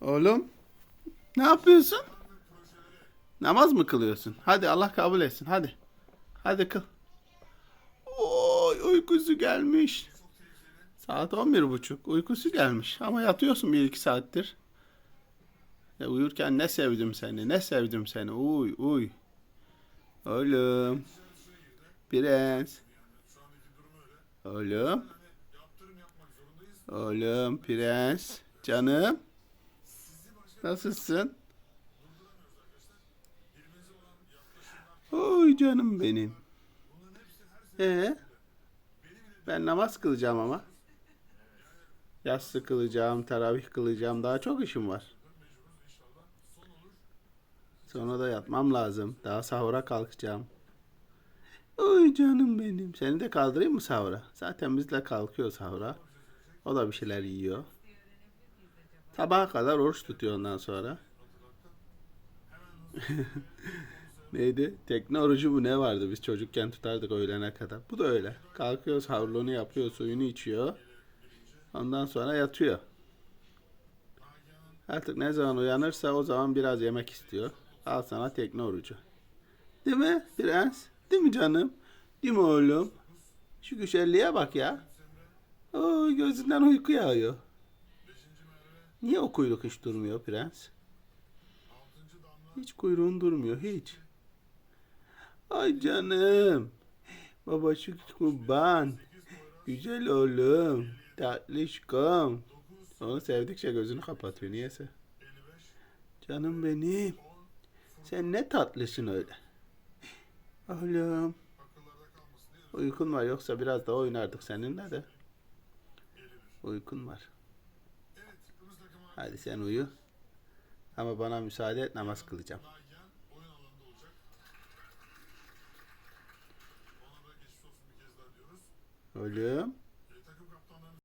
Oğlum ne yapıyorsun? Namaz mı kılıyorsun? Hadi Allah kabul etsin hadi. Hadi kıl. Oy uykusu gelmiş. Saat on bir buçuk. Uykusu gelmiş. Ama yatıyorsun bir iki saattir. Ya uyurken ne sevdim seni, ne sevdim seni. Uy uy. Oğlum. Prens. Oğlum. Oğlum prens. Canım. Nasılsın? Oy canım benim. Ee? Ben namaz kılacağım ama. Yatsı kılacağım, teravih kılacağım. Daha çok işim var. Sonra da yatmam lazım. Daha sahura kalkacağım. Oy canım benim. Seni de kaldırayım mı sahura? Zaten bizle kalkıyor sahura. O da bir şeyler yiyor. Sabaha kadar oruç tutuyor ondan sonra. Neydi? Tekne orucu bu ne vardı? Biz çocukken tutardık öğlene kadar. Bu da öyle. Kalkıyor, havlunu yapıyor, suyunu içiyor. Ondan sonra yatıyor. Artık ne zaman uyanırsa o zaman biraz yemek istiyor. Al sana tekne orucu. Değil mi prens? Değil mi canım? Değil mi oğlum? Şu güzelliğe bak ya. Oo, gözünden uyku yağıyor. Niye o kuyruk hiç durmuyor prens? Hiç kuyruğun durmuyor hiç. Ay canım. Baba şu kurban. Güzel oğlum. Tatlışkom. Onu sevdikçe gözünü kapatıyor niyeyse. Canım benim. Sen ne tatlısın öyle. Oğlum. Uykun var yoksa biraz daha oynardık seninle de. Uykun var. Hadi sen uyu. Ama bana müsaade et namaz kılacağım. Oğlum.